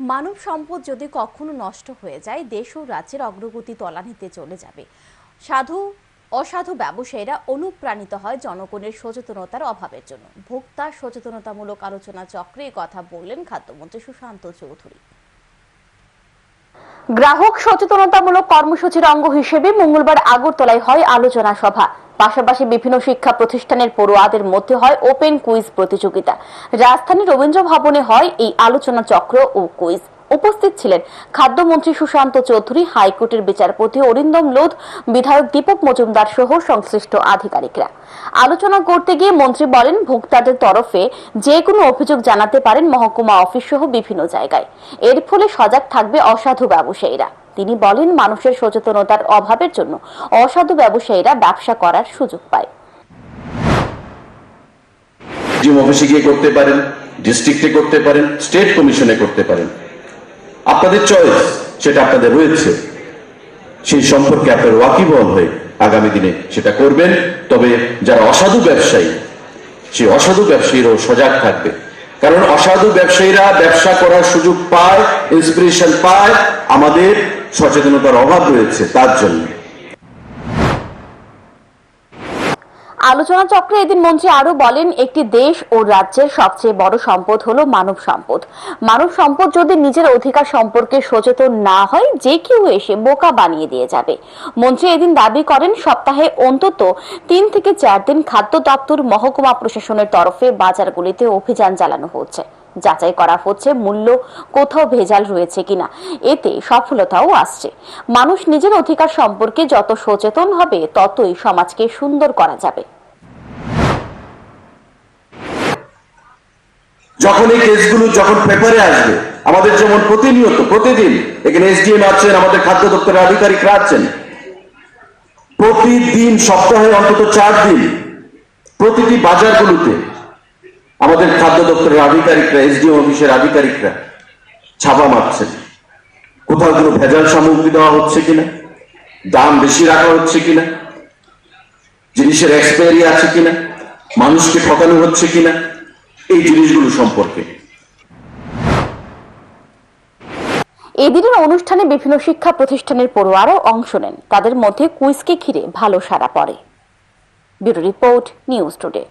মানব সম্পদ যদি কখনো নষ্ট হয়ে যায়, দেশ ও রাজ্যের অগ্রগতি তলানিতে চলে যাবে। সাধু, অসাধু ব্যবসায়ীরা অনুপ্রাণিত হয় জনগণের সচেতনতার অভাবের জন্য। ভোক্তা সচেতনতামূলক আলোচনা চক্রে কথা বললেন খাদ্যমন্ত্রী সুশান্ত চৌধুরী। গ্রাহক সচেতনতামূলক কর্মসূচির অঙ্গ হিসেবে মঙ্গলবার আগরতলায় হয় আলোচনা সভা। পাশাপাশি বিভিন্ন শিক্ষা প্রতিষ্ঠানের পড়ুয়াদের মধ্যে হয় ওপেন কুইজ প্রতিযোগিতা। রাজধানী রবীন্দ্র ভবনে হয় এই আলোচনা চক্র ও কুইজ। উপস্থিত ছিলেন খাদ্যমন্ত্রী সুশান্ত চৌধুরী, হাইকোর্টের বিচারপতি অরিন্দম লোধ, বিধায়ক দীপক মজুমদার সহ সংশ্লিষ্ট আধিকারিকরা। আলোচনা করতে গিয়ে মন্ত্রী বলেন, ভোক্তাদের তরফে যে কোনো অভিযোগ জানাতে পারেন মহকুমা অফিস সহ বিভিন্ন জায়গায়। এর ফলে সজাগ থাকবে অসাধু ব্যবসায়ীরা। তিনি বলেন, মানুষের সচেতনতার অভাবের জন্য অসাধু ব্যবসায়ীরা ব্যবসা করার সুযোগ পায়। ডিএম অফিসে গিয়ে করতে পারেন, ডিস্ট্রিক্টে করতে পারেন, স্টেট কমিশনে করতে পারেন। আপনাদের চয়েস সেটা আপনাদের রয়েছে। সেই সম্পর্কে আপনার ওয়াকিবহল হয়ে আগামী দিনে সেটা করবেন। তবে যারা অসাধু ব্যবসায়ী, সেই অসাধু ব্যবসায়ীরাও সজাগ থাকবে। কারণ অসাধু ব্যবসায়ীরা ব্যবসা করার সুযোগ পায় ইন্সপিরেশন পায়, আমাদের সচেতনতার অভাব রয়েছে তার জন্য। আলোচনা চক্রে এদিন মন্ত্রী আরও বলেন, একটি দেশ ও রাজ্যের সবচেয়ে বড় সম্পদ হলো মানব সম্পদ। মানব সম্পদ যদি নিজের অধিকার সম্পর্কে সচেতন না হয়, যে কেউ এসে বোকা বানিয়ে দিয়ে যাবে। মন্ত্রী এদিন দাবি করেন, সপ্তাহে অন্তত তিন থেকে চার দিন খাদ্য দপ্তর, মহকুমা প্রশাসনের তরফে বাজারগুলিতে অভিযান চালানো হচ্ছে। যাচাই করা হচ্ছে মূল্য কোথাও ভেজাল রয়েছে কিনা। এতে সফলতাও আসছে। মানুষ নিজের অধিকার সম্পর্কে যত সচেতন হবে, ততই সমাজকে সুন্দর করা যাবে। যখন এই কেসগুলো যখন পেপারে আসবে, আমাদের যেমন প্রতিনিয়ত, প্রতিদিন এখানে এসডিএম আছেন, আমাদের খাদ্য দপ্তরের আধিকারিকরা আছেন। প্রতিদিন, সপ্তাহে অন্তত চার দিন, প্রতিটি বাজারগুলোতে আমাদের খাদ্য দপ্তরের আধিকারিকরা এসডিএম অফিসের আধিকারিকরা ছাপা মারছেন। কোথাও কোনো ভেজাল সামগ্রী দেওয়া হচ্ছে কিনা? দাম বেশি রাখা হচ্ছে কিনা? জিনিসের এক্সপায়ারি আছে কিনা? মানুষকে ঠকানো হচ্ছে কিনা? এই জিনিসগুলো সম্পর্কে। এদিনের অনুষ্ঠানে বিভিন্ন শিক্ষা প্রতিষ্ঠানের পড়ুয়ারাও অংশ নেন। তাদের মধ্যে কুইজকে ঘিরে ভালো সারা পড়ে। Bureau report, news today.